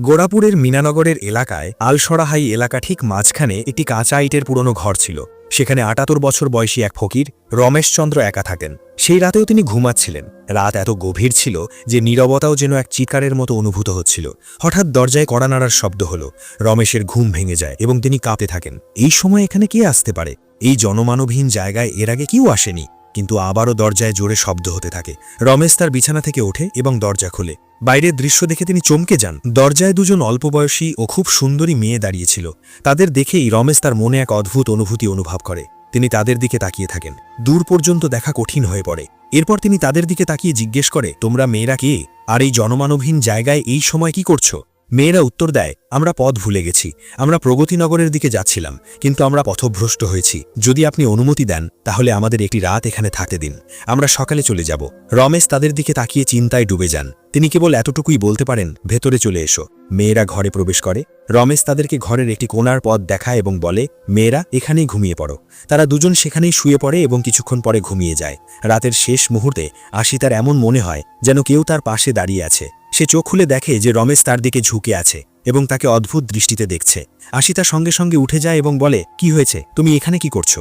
গোড়াপুরের মিনানগরের এলাকায় আলসরাহাই এলাকা ঠিক মাঝখানে একটি কাঁচা ইটের পুরনো ঘর ছিল। সেখানে আটাত্তর বছর বয়সী এক ফকির, রমেশচন্দ্র একা থাকেন। সেই রাতেও তিনি ঘুমাচ্ছিলেন। রাত এত গভীর ছিল যে নীরবতাও যেন এক চিকারের মতো অনুভূত হচ্ছিল। হঠাৎ দরজায় কড়া নাড়ার শব্দ হল। রমেশের ঘুম ভেঙে যায় এবং তিনি কাঁপতে থাকেন। এই সময় এখানে কে আসতে পারে? এই জনমানবহীন জায়গায় এর আগে কেউ আসেনি। কিন্তু আবারও দরজায় জোরে শব্দ হতে থাকে। রমেশ তার বিছানা থেকে ওঠে এবং দরজা খোলে। বাইরের দৃশ্য দেখে তিনি চমকে যান। দরজায় দুজন অল্প বয়সী ও খুব সুন্দরী মেয়ে দাঁড়িয়েছিল। তাদের দেখেই রমেশ তার মনে এক অদ্ভুত অনুভূতি অনুভব করে। তিনি তাদের দিকে তাকিয়ে থাকেন। দূর পর্যন্ত দেখা কঠিন হয়ে পড়ে। এরপর তিনি তাদের দিকে তাকিয়ে জিজ্ঞেস করে, তোমরা মেয়েরা কে? আর এই জনমানবহীন জায়গায় এই সময় কি করছ? মেয়েরা উত্তর দেয়, আমরা পথ ভুলে গেছি, আমরা প্রগতিনগরের দিকে যাচ্ছিলাম, কিন্তু আমরা পথভ্রষ্ট হয়েছি। যদি আপনি অনুমতি দেন, তাহলে আমাদের একটি রাত এখানে থাকতে দিন। আমরা সকালে চলে যাব। রমেশ তাদের দিকে তাকিয়ে চিন্তায় ডুবে যান। তিনি কেবল এতটুকুই বলতে পারেন, ভেতরে চলে এসো। মেয়েরা ঘরে প্রবেশ করে। রমেশ তাদেরকে ঘরের একটি কোনার পথ দেখায় এবং বলে, মেয়েরা, এখানেই ঘুমিয়ে পড়ো। তারা দুজন সেখানেই শুয়ে পড়ে এবং কিছুক্ষণ পরে ঘুমিয়ে যায়। রাতের শেষ মুহূর্তে আশি তার এমন মনে হয়, যেন কেউ তার পাশে দাঁড়িয়ে আছে। সে চোখ খুলে দেখে যে রমেশ তার দিকে ঝুঁকে আছে এবং তাকে অদ্ভুত দৃষ্টিতে দেখছে। আশিতা সঙ্গে সঙ্গে উঠে যায় এবং বলে, কি হয়েছে? তুমি এখানে কি করছ?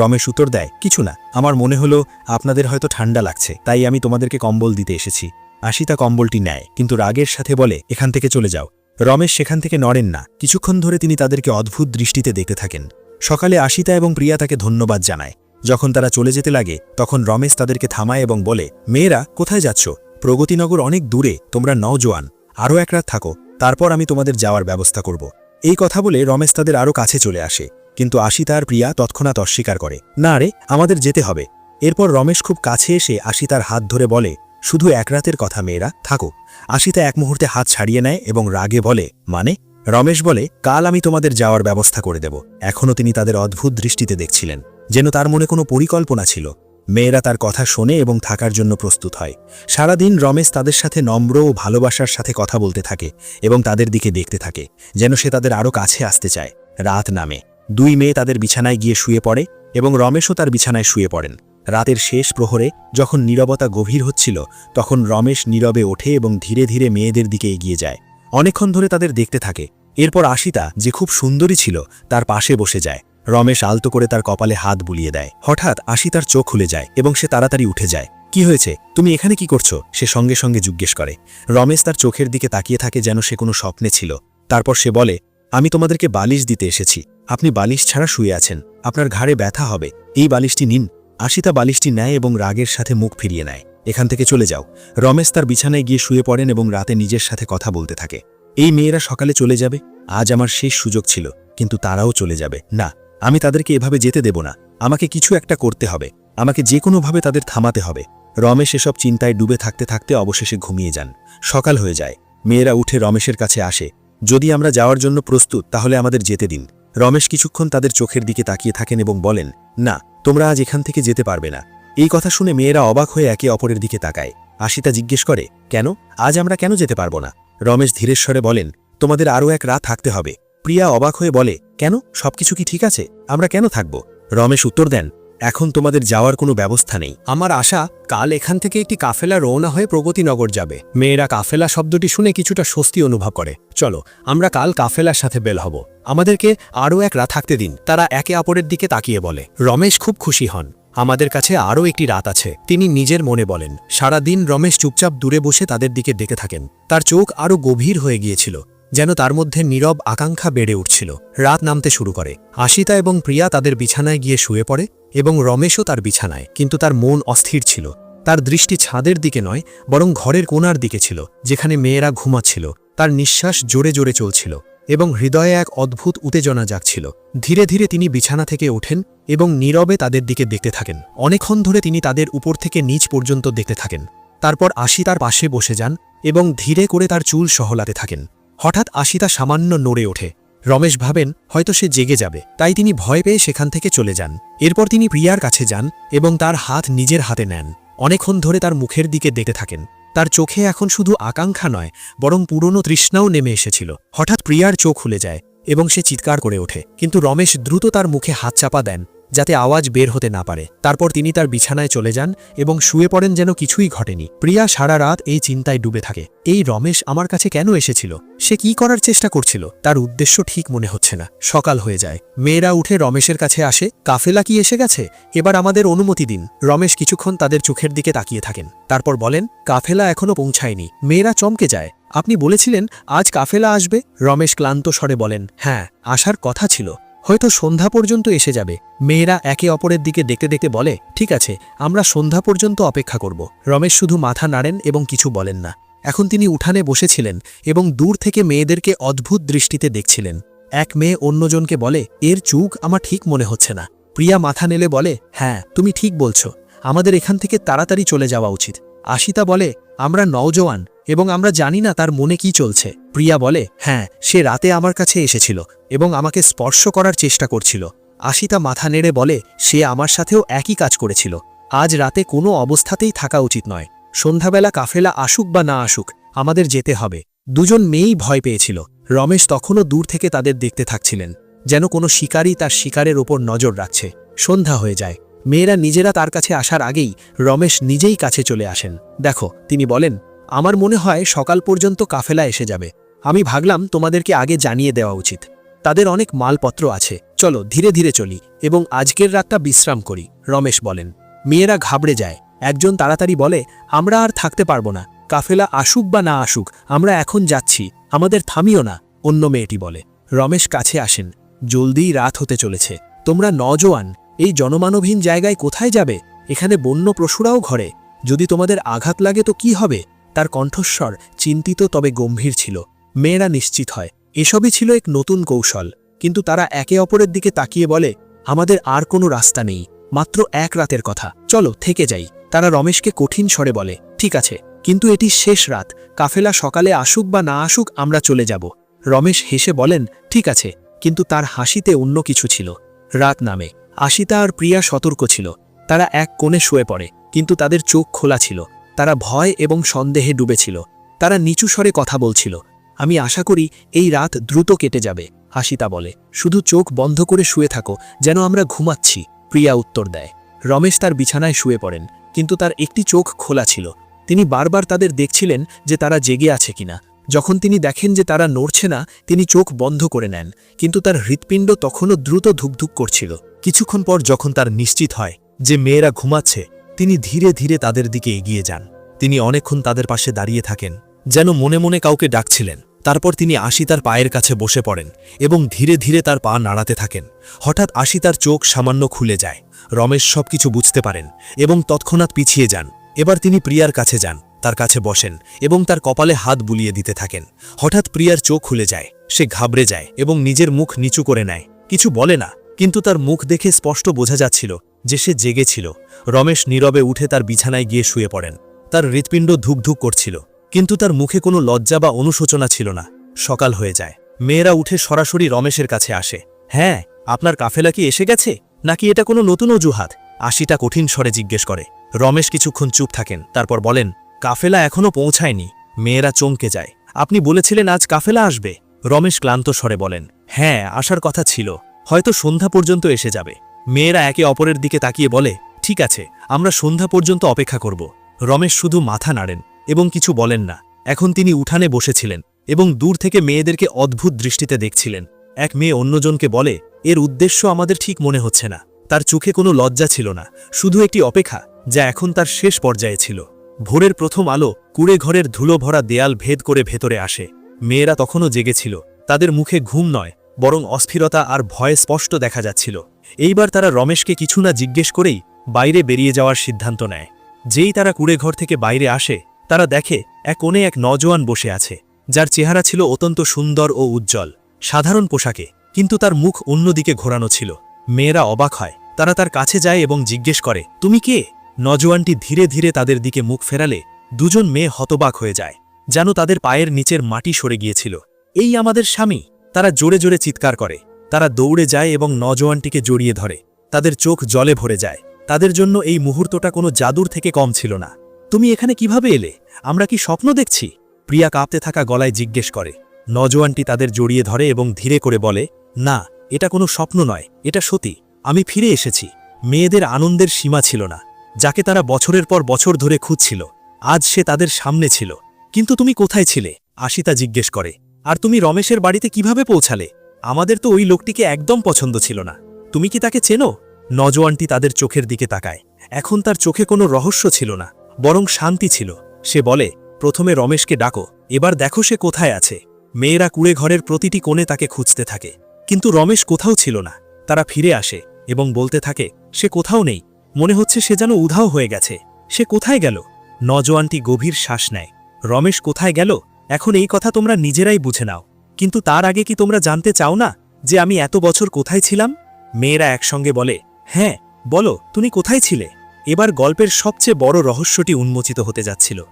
রমেশ উত্তর দেয়, কিছু না। আমার মনে হলো আপনাদের হয়তো ঠান্ডা লাগছে, তাই আমি তোমাদেরকে কম্বল দিতে এসেছি। আশিতা কম্বলটি নেয়, কিন্তু রাগের সাথে বলে, এখান থেকে চলে যাও। রমেশ সেখান থেকে নড়েন না। কিছুক্ষণ ধরে তিনি তাদেরকে অদ্ভুত দৃষ্টিতে দেখতে থাকেন। সকালে আশিতা এবং প্রিয়া তাকে ধন্যবাদ জানায়। যখন তারা চলে যেতে লাগে, তখন রমেশ তাদেরকে থামায় এবং বলে, মেয়েরা, কোথায় যাচ্ছ? প্রগতিনগর অনেক দূরে, তোমরা নওজোয়ান আরও এক রাত থাকো, তারপর আমি তোমাদের যাওয়ার ব্যবস্থা করব। এই কথা বলে রমেশ তাদের আরও কাছে চলে আসে, কিন্তু আশিতা আর প্রিয়া তৎক্ষণাৎ অস্বীকার করে। না রে, আমাদের যেতে হবে। এরপর রমেশ খুব কাছে এসে আশিতার হাত ধরে বলে, শুধু এক রাতের কথা মেয়েরা, থাকো। আশিতা এক মুহূর্তে হাত ছাড়িয়ে নেয় এবং রাগে বলে মানে? রমেশ বলে, কাল আমি তোমাদের যাওয়ার ব্যবস্থা করে দেব। এখনও তিনি তাদের অদ্ভুত দৃষ্টিতে দেখছিলেন, যেন তার মনে কোনো পরিকল্পনা ছিল। মেয়েরা তার কথা শোনে এবং থাকার জন্য প্রস্তুত হয়। সারাদিন রমেশ তাদের সাথে নম্র ও ভালোবাসার সাথে কথা বলতে থাকে এবং তাদের দিকে দেখতে থাকে, যেন সে তাদের আরও কাছে আসতে চায়। রাত নামে। দুই মেয়ে তাদের বিছানায় গিয়ে শুয়ে পড়ে এবং রমেশও তার বিছানায় শুয়ে পড়েন। রাতের শেষ প্রহরে যখন নীরবতা গভীর হচ্ছিল, তখন রমেশ নীরবে ওঠে এবং ধীরে ধীরে মেয়েদের দিকে এগিয়ে যায়। অনেকক্ষণ ধরে তাদের দেখতে থাকে। এরপর আশিতা, যে খুব সুন্দরী ছিল, তার পাশে বসে যায়। রমেশ আলতো করে তার কপালে হাত বুলিয়ে দেয়। হঠাৎ আশি তার চোখ খুলে যায় এবং সে তাড়াতাড়ি উঠে যায়। কি হয়েছে? তুমি এখানে কি করছ? সে সঙ্গে সঙ্গে জিজ্ঞেস করে। রমেশ তার চোখের দিকে তাকিয়ে থাকে যেন সে কোনো স্বপ্নে ছিল। তারপর সে বলে, আমি তোমাদেরকে বালিশ দিতে এসেছি। আপনি বালিশ ছাড়া শুয়ে আছেন। আপনার ঘাড়ে ব্যথা হবে। এই বালিশটি নিন। আশিতা বালিশটি নেয় এবং রাগের সাথে মুখ ফিরিয়ে নেয়। এখান থেকে চলে যাও। রমেশ তার বিছানায় গিয়ে শুয়ে পড়েন এবং রাতে নিজের সাথে কথা বলতে থাকে। এই মেয়েরা সকালে চলে যাবে? আজ আমার শেষ সুযোগ ছিল, কিন্তু তারাও চলে যাবে। না আমি তাদেরকে এভাবে যেতে দেব না। আমাকে কিছু একটা করতে হবে। আমাকে যে কোনোভাবে তাদের থামাতে হবে। রমেশ এসব চিন্তায় ডুবে থাকতে থাকতে অবশেষে ঘুমিয়ে যান। সকাল হয়ে যায়। মেয়েরা উঠে রমেশের কাছে আসে। যদি আমরা যাওয়ার জন্য প্রস্তুত, তাহলে আমাদের যেতে দিন। রমেশ কিছুক্ষণ তাদের চোখের দিকে তাকিয়ে থাকেন এবং বলেন, না, তোমরা আজ এখান থেকে যেতে পারবে না। এই কথা শুনে মেয়েরা অবাক হয়ে একে অপরের দিকে তাকায়। আশিতা জিজ্ঞেস করে, কেন? আজ আমরা কেন যেতে পারব না? রমেশ ধীরেশ্বরে বলেন, তোমাদের আরও এক রাত থাকতে হবে। প্রিয়া অবাক হয়ে বলে কেন? সবকিছু কি ঠিক আছে? আমরা কেন থাকব? রমেশ উত্তর দেন, এখন তোমাদের যাওয়ার কোনো ব্যবস্থা নেই। আমার আশা, কাল এখান থেকে একটি কাফেলা রওনা হয়ে প্রগতিনগর যাবে। মেয়েরা কাফেলা শব্দটি শুনে কিছুটা স্বস্তি অনুভব করে। চলো, আমরা কাল কাফেলার সাথে বেল হব। আমাদেরকে আরও এক রাত থাকতে দিন, তারা একে অপরের দিকে তাকিয়ে বলে। রমেশ খুব খুশি হন। আমাদের কাছে আরও একটি রাত আছে, তিনি নিজের মনে বলেন। সারা দিন রমেশ চুপচাপ দূরে বসে তাদের দিকে দেখে থাকেন। তার চোখ আরও গভীর হয়ে গিয়েছিল। যেন তার মধ্যে নীরব আকাঙ্ক্ষা বেড়ে উঠছিল। রাত নামতে শুরু করে। আশিতা এবং প্রিয়া তাদের বিছানায় গিয়ে শুয়ে পড়ে এবং রমেশও তার বিছানায়, কিন্তু তার মন অস্থির ছিল। তার দৃষ্টি ছাদের দিকে নয়, বরং ঘরের কোণার দিকে ছিল, যেখানে মেয়েরা ঘুমাচ্ছিল। তার নিঃশ্বাস জোরে জোরে চলছিল এবং হৃদয়ে এক অদ্ভুত উত্তেজনা জাগছিল। ধীরে ধীরে তিনি বিছানা থেকে ওঠেন এবং নীরবে তাদের দিকে দেখতে থাকেন। অনেকক্ষণ ধরে তিনি তাদের উপর থেকে নিচ পর্যন্ত দেখতে থাকেন। তারপর আশি তার পাশে বসে যান এবং ধীরে করে তার চুল সহলাতে থাকেন। হঠাৎ আশিতা সামান্য নড়ে ওঠে। রমেশ ভাবেন, হয়তো সে জেগে যাবে। তাই তিনি ভয় পেয়ে সেখান থেকে চলে যান। এরপর তিনি প্রিয়ার কাছে যান এবং তার হাত নিজের হাতে নেন। অনেকক্ষণ ধরে তার মুখের দিকে দেখতে থাকেন। তার চোখে এখন শুধু আকাঙ্ক্ষা নয়, বরং পুরনো তৃষ্ণাও নেমে এসেছিল। হঠাৎ প্রিয়ার চোখ খুলে যায় এবং সে চিৎকার করে ওঠে। কিন্তু রমেশ দ্রুত তার মুখে হাত চাপা দেন। যাতে আওয়াজ বের হতে না পারে। তারপর তিনি তার বিছানায় চলে যান এবং শুয়ে পড়েন যেন কিছুই ঘটেনি। প্রিয়া সারা রাত এই চিন্তায় ডুবে থাকে। এই রমেশ আমার কাছে কেন এসেছিল? সে কি করার চেষ্টা করছিল? তার উদ্দেশ্য ঠিক মনে হচ্ছে না। সকাল হয়ে যায়। মেয়েরা উঠে রমেশের কাছে আসে, কাফেলা কি এসে গেছে? এবার আমাদের অনুমতি দিন। রমেশ কিছুক্ষণ তাদের চোখের দিকে তাকিয়ে থাকেন। তারপর বলেন, কাফেলা এখনও পৌঁছায়নি। মেয়েরা চমকে যায়। আপনি বলেছিলেন, আজ কাফেলা আসবে? রমেশ ক্লান্ত স্বরে বলেন হ্যাঁ আসার কথা ছিল। হয়তো সন্ধ্যা পর্যন্ত এসে যাবে। মেয়েরা একে অপরের দিকে দেখতে দেখতে বলে, ঠিক আছে, আমরা সন্ধ্যা পর্যন্ত অপেক্ষা করব। রমেশ শুধু মাথা নাড়েন এবং কিছু বলেন না। এখন তিনি উঠানে বসেছিলেন এবং দূর থেকে মেয়েদেরকে অদ্ভুত দৃষ্টিতে দেখছিলেন। এক মেয়ে অন্যজনকে বলে, এর চুক আমার ঠিক মনে হচ্ছে না। প্রিয়া মাথা নেলে বলে হ্যাঁ তুমি ঠিক বলছো। আমাদের এখান থেকে তাড়াতাড়ি চলে যাওয়া উচিত। আশিতা বলে, আমরা নওজোয়ান। এবং আমরা জানি না তার মনে কি চলছে। প্রিয়া বলে হ্যাঁ সে রাতে আমার কাছে এসেছিল এবং আমাকে স্পর্শ করার চেষ্টা করছিল। আশিতা মাথা নেড়ে বলে, সে আমার সাথেও একই কাজ করেছিল। আজ রাতে কোনো অবস্থাতেই থাকা উচিত নয়। সন্ধ্যাবেলা কাফেলা আসুক বা না আসুক, আমাদের যেতে হবে। দুজন মেয়েই ভয় পেয়েছিল। রমেশ তখনও দূর থেকে তাদের দেখতে থাকছিলেন, যেন কোনো শিকারী তার শিকারের ওপর নজর রাখছে। সন্ধ্যা হয়ে যায়। মেয়েরা নিজেরা তার কাছে আসার আগেই রমেশ নিজেই কাছে চলে আসেন। দেখো, তিনি বলেন আমার মনে হয় সকাল পর্যন্ত কাফেলা এসে যাবে। আমি ভাবলাম তোমাদেরকে আগে জানিয়ে দেওয়া উচিত। তাদের অনেক মালপত্র আছে। চলো, ধীরে ধীরে চলি এবং আজকের রাতটা বিশ্রাম করি, রমেশ বলেন। মেয়েরা ঘাবড়ে যায়। একজন তাড়াতাড়ি বলে, আমরা আর থাকতে পারব না। কাফেলা আসুক বা না আসুক, আমরা এখন যাচ্ছি। আমাদের থামিও না, অন্য মেয়েটি বলে। রমেশ কাছে আসেন। জলদিই রাত হতে চলেছে। তোমরা নজওয়ান। এই জনমানবহীন জায়গায় কোথায় যাবে? এখানে বন্য পশুরাও ঘরে। যদি তোমাদের আঘাত লাগে তো কি হবে? তার কণ্ঠস্বর চিন্তিত তবে গম্ভীর ছিল। মেয়েরা নিশ্চিত হয়, এসবই ছিল এক নতুন কৌশল। কিন্তু তারা একে অপরের দিকে তাকিয়ে বলে, আমাদের আর কোনো রাস্তা নেই, মাত্র এক রাতের কথা। চলো, থেকে যাই। তারা রমেশকে কঠিন স্বরে বলে, ঠিক আছে, কিন্তু এটি শেষ রাত। কাফেলা সকালে আসুক বা না আসুক, আমরা চলে যাব। রমেশ হেসে বলেন, ঠিক আছে। কিন্তু তার হাসিতে অন্য কিছু ছিল। রাত নামে, আশিতা আর প্রিয়া সতর্ক ছিল। তারা এক কোণে শুয়ে পড়ে, কিন্তু তাদের চোখ খোলা ছিল। তারা ভয় এবং সন্দেহে ডুবেছিল। তারা নিচু স্বরে কথা বলছিল, আমি আশা করি এই রাত দ্রুত কেটে যাবে, হাসিতা বলে। শুধু চোখ বন্ধ করে শুয়ে থাকো, যেন আমরা ঘুমাচ্ছি, প্রিয়া উত্তর দেয়। রমেশ তার বিছানায় শুয়ে পড়েন, কিন্তু তার একটি চোখ খোলা ছিল। তিনি বারবার তাদের দেখছিলেন যে তারা জেগে আছে কিনা। যখন তিনি দেখেন যে তারা নড়ছে না, তিনি চোখ বন্ধ করে নেন, কিন্তু তার হৃৎপিণ্ড তখনও দ্রুত ধুকধুক করছিল। কিছুক্ষণ পর যখন তার নিশ্চিত হয় যে মেয়েরা ঘুমাচ্ছে তিনি ধীরে ধীরে তাদের দিকে এগিয়ে যান। তিনি অনেকক্ষণ তাদের পাশে দাঁড়িয়ে থাকেন, যেন মনে মনে কাউকে ডাকছিলেন। তারপর তিনি আশিতার পায়ের কাছে বসে পড়েন এবং ধীরে ধীরে তার পা নাড়াতে থাকেন। হঠাৎ আশিতার চোখ সামান্য খুলে যায়। রমেশ সবকিছু বুঝতে পারেন এবং তৎক্ষণাৎ পিছিয়ে যান। এবার তিনি প্রিয়ার কাছে যান, তার কাছে বসেন এবং তার কপালে হাত বুলিয়ে দিতে থাকেন। হঠাৎ প্রিয়ার চোখ খুলে যায়, সে ঘাবড়ে যায় এবং নিজের মুখ নিচু করে নেয়। কিছু বলে না, কিন্তু তার মুখ দেখে স্পষ্ট বোঝা যাচ্ছিল যে সে জেগেছিল রমেশ নীরবে উঠে তার বিছানায় গিয়ে শুয়ে পড়েন। তার হৃৎপিণ্ড ধুকধুক করছিল, কিন্তু তার মুখে কোনো লজ্জা বা অনুশোচনা ছিল না। সকাল হয়ে যায়। মেয়েরা উঠে সরাসরি রমেশের কাছে আসে। হ্যাঁ আপনার কাফেলা কি এসে গেছে? নাকি এটা কোনো নতুন অজুহাত? আশিটা কঠিন স্বরে জিজ্ঞেস করে। রমেশ কিছুক্ষণ চুপ থাকেন, তারপর বলেন, কাফেলা এখনও পৌঁছায়নি। মেয়েরা চমকে যায়। আপনি বলেছিলেন আজ কাফেলা আসবে? রমেশ ক্লান্ত স্বরে বলেন হ্যাঁ আসার কথা ছিল। হয়তো সন্ধ্যা পর্যন্ত এসে যাবে। মেয়েরা একে অপরের দিকে তাকিয়ে বলে, ঠিক আছে, আমরা সন্ধ্যা পর্যন্ত অপেক্ষা করব। রমেশ শুধু মাথা নাড়েন এবং কিছু বলেন না। এখন তিনি উঠানে বসেছিলেন এবং দূর থেকে মেয়েদেরকে অদ্ভুত দৃষ্টিতে দেখছিলেন। এক মেয়ে অন্যজনকে বলে, এর উদ্দেশ্য আমাদের ঠিক মনে হচ্ছে না। তার চোখে কোনো লজ্জা ছিল না। শুধু একটি অপেক্ষা, যা এখন তার শেষ পর্যায়ে ছিল। ভোরের প্রথম আলো কুড়ে ঘরের ধুলো ভরা দেয়াল ভেদ করে ভেতরে আসে। মেয়েরা তখনও জেগেছিল। তাদের মুখে ঘুম নয়। বরং অস্থিরতা আর ভয় স্পষ্ট দেখা যাচ্ছিল। এইবার তারা রমেশকে কিছু না জিজ্ঞেস করেই বাইরে বেরিয়ে যাওয়ার সিদ্ধান্ত নেয়। যেই তারা কুড়ে ঘর থেকে বাইরে আসে, তারা দেখে এক কোণে এক নজওয়ান বসে আছে, যার চেহারা ছিল অত্যন্ত সুন্দর ও উজ্জ্বল, সাধারণ পোশাকে, কিন্তু তার মুখ অন্যদিকে ঘোরানো ছিল। মেয়েরা অবাক হয়, তারা তার কাছে যায় এবং জিজ্ঞেস করে, তুমি কে? নজওয়ানটি ধীরে ধীরে তাদের দিকে মুখ ফেরালে দুজন মেয়ে হতবাক হয়ে যায়, যেন তাদের পায়ের নিচের মাটি সরে গিয়েছিল। এই আমাদের স্বামী? তারা জোরে জোরে চিৎকার করে। তারা দৌড়ে যায় এবং নজওয়ানটিকে জড়িয়ে ধরে। তাদের চোখ জলে ভরে যায়। তাদের জন্য এই মুহূর্তটা কোনো জাদুর থেকে কম ছিল না। তুমি এখানে কীভাবে এলে? আমরা কি স্বপ্ন দেখছি? প্রিয়া কাঁপতে থাকা গলায় জিজ্ঞেস করে। নজওয়ানটি তাদের জড়িয়ে ধরে এবং ধীরে করে বলে, না, এটা কোনো স্বপ্ন নয়। এটা সতী আমি ফিরে এসেছি। মেয়েদের আনন্দের সীমা ছিল না, যাকে তারা বছরের পর বছর ধরে খুঁজছিল। আজ সে তাদের সামনে ছিল। কিন্তু তুমি কোথায় ছিলে? আশিতা জিজ্ঞেস করে। আর তুমি রমেশের বাড়িতে কীভাবে পৌঁছালে? আমাদের তো ওই লোকটিকে একদম পছন্দ ছিল না। তুমি কি তাকে চেনো? নজওয়ানটি তাদের চোখের দিকে তাকায়। এখন তার চোখে কোনো রহস্য ছিল না, বরং শান্তি ছিল। সে বলে, প্রথমে রমেশকে ডাকো, এবার দেখো সে কোথায় আছে। মেয়েরা কুড়ে ঘরের প্রতিটি কোণে তাকে খুঁজতে থাকে। কিন্তু রমেশ কোথাও ছিল না। তারা ফিরে আসে এবং বলতে থাকে, সে কোথাও নেই। মনে হচ্ছে সে যেন উধাও হয়ে গেছে। সে কোথায় গেল? নজওয়ানটি গভীর শ্বাস নেয়। রমেশ কোথায় গেল? এখন এই কথা তোমরা নিজেরাই বুঝে নাও। কিন্তু তার আগে কি তোমরা জানতে চাও না যে আমি এত বছর কোথায় ছিলাম? মেয়েরা একসঙ্গে বলে হ্যাঁ বলো, তুমি কোথায় ছিলে? এবার গল্পের সবচেয়ে বড় রহস্যটি উন্মোচিত হতে যাচ্ছিল।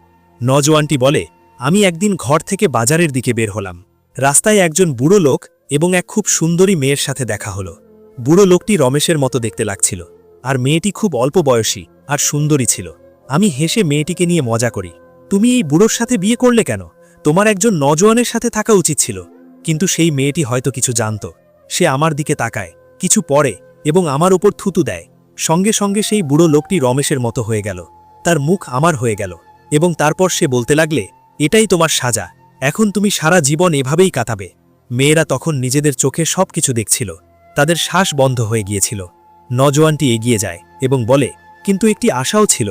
নজওয়ানটি বলে, আমি একদিন ঘর থেকে বাজারের দিকে বের হলাম। রাস্তায় একজন বুড়ো লোক এবং এক খুব সুন্দরী মেয়ের সাথে দেখা হলো। বুড়ো লোকটি রমেশের মতো দেখতে লাগছিল। আর মেয়েটি খুব অল্প বয়সী আর সুন্দরী ছিল। আমি হেসে মেয়েটিকে নিয়ে মজা করি। তুমি এই বুড়োর সাথে বিয়ে করলে কেন? তোমার একজন নজওয়ানের সাথে থাকা উচিত ছিল, কিন্তু সেই মেয়েটি হয়তো কিছু জানত। সে আমার দিকে তাকায়, কিছু পরে, এবং আমার ওপর থুতু দেয়। সঙ্গে সঙ্গে সেই বুড়ো লোকটি রমেশের মতো হয়ে গেল। তার মুখ আমার হয়ে গেল, এবং তারপর সে বলতে লাগলে, এটাই তোমার সাজা, এখন তুমি সারা জীবন এভাবেই কাটাবে। মেয়েরা তখন নিজেদের চোখে সব কিছু দেখছিল। তাদের শ্বাস বন্ধ হয়ে গিয়েছিল। নজওয়ানটি এগিয়ে যায় এবং বলে, কিন্তু একটি আশাও ছিল।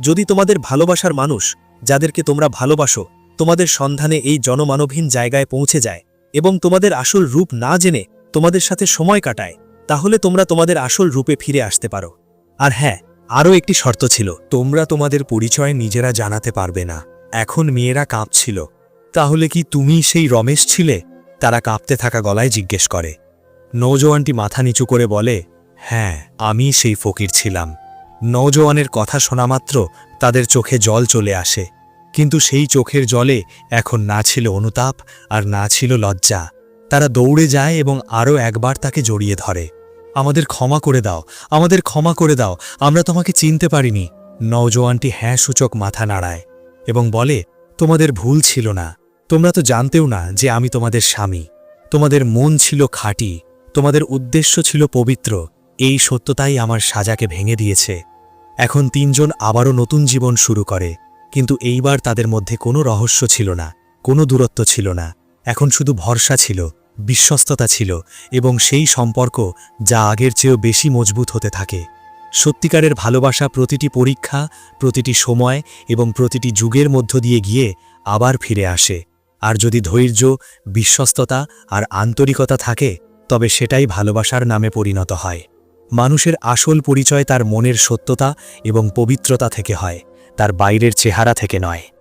যদি তোমাদের ভালোবাসার মানুষ, যাদেরকে তোমরা ভালোবাসো তোমাদের সন্ধানে এই জনমানবহীন জায়গায় পৌঁছে যায় এবং তোমাদের আসল রূপ না জেনে তোমাদের সাথে সময় কাটায়, তাহলে তোমরা তোমাদের আসল রূপে ফিরে আসতে পারো। আর হ্যাঁ আরও একটি শর্ত ছিল, তোমরা তোমাদের পরিচয় নিজেরা জানাতে পারবে না। এখন মেয়েরা কাঁপছিল। তাহলে কি তুমি সেই রমেশ ছিলে? তারা কাঁপতে থাকা গলায় জিজ্ঞেস করে। নৌজওয়ানটি মাথা নিচু করে বলে হ্যাঁ আমি সেই ফকির ছিলাম। নৌজওয়ানের কথা শোনা মাত্র তাদের চোখে জল চলে আসে। কিন্তু সেই চোখের জলে এখন না ছিল অনুতাপ আর না ছিল লজ্জা। তারা দৌড়ে যায় এবং আরও একবার তাকে জড়িয়ে ধরে। আমাদের ক্ষমা করে দাও, আমাদের ক্ষমা করে দাও, আমরা তোমাকে চিনতে পারিনি। নওজোয়ানটি হ্যাঁ সূচক মাথা নাড়ায় এবং বলে, তোমাদের ভুল ছিল না। তোমরা তো জানতেও না যে আমি তোমাদের স্বামী। তোমাদের মন ছিল খাঁটি, তোমাদের উদ্দেশ্য ছিল পবিত্র। এই সত্যতাই আমার সাজাকে ভেঙে দিয়েছে। এখন তিনজন আবারও নতুন জীবন শুরু করে। কিন্তু এইবার তাদের মধ্যে কোনো রহস্য ছিল না, কোনো দূরত্ব ছিল না। এখন শুধু ভরসা ছিল, বিশ্বস্ততা ছিল এবং সেই সম্পর্ক যা আগের চেয়েও বেশি মজবুত হতে থাকে। সত্যিকারের ভালোবাসা প্রতিটি পরীক্ষা, প্রতিটি সময় এবং প্রতিটি যুগের মধ্য দিয়ে গিয়ে আবার ফিরে আসে। আর যদি ধৈর্য, বিশ্বস্ততা আর আন্তরিকতা থাকে, তবে সেটাই ভালোবাসার নামে পরিণত হয়। মানুষের আসল পরিচয় তার মনের সত্যতা এবং পবিত্রতা থেকে হয়। তার বাইরের চেহারা থেকে নয়।